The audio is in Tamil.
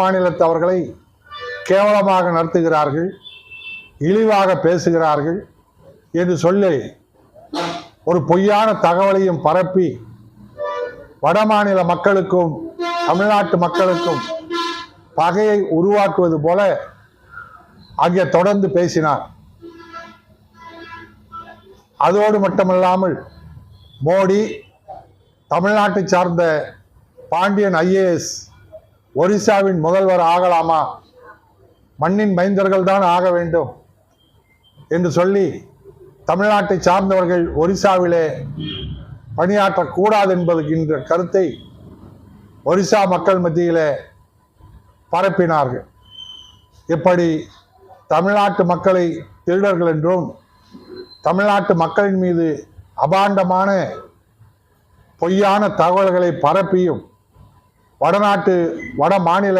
மாநிலத்தவர்களை கேவலமாக நடத்துகிறார்கள் இழிவாக பேசுகிறார்கள் என்று சொல்லி ஒரு பொய்யான தகவலையும் பரப்பி வடமாநில மக்களுக்கும் தமிழ்நாட்டு மக்களுக்கும் பகையை உருவாக்குவது போல அங்கே தொடர்ந்து பேசினார். அதோடு மட்டுமல்லாமல் மோடி தமிழ்நாட்டை சார்ந்த பாண்டியன் ஐஏஎஸ் ஒரிசாவின் முதல்வர் ஆகலாமா? மண்ணின் மைந்தர்கள் தான் ஆக வேண்டும் என்று சொல்லி தமிழ்நாட்டை சார்ந்தவர்கள் ஒரிசாவிலே பணியாற்றக்கூடாது என்பதுகின்ற கருத்தை ஒரிசா மக்கள் மத்தியிலே பரப்பினார்கள். இப்படி தமிழ்நாட்டு மக்களை திருடர்கள் என்றும் தமிழ்நாட்டு மக்களின் மீது அபாண்டமான பொய்யான தகவல்களை பரப்பியும் வடநாட்டு வட மாநில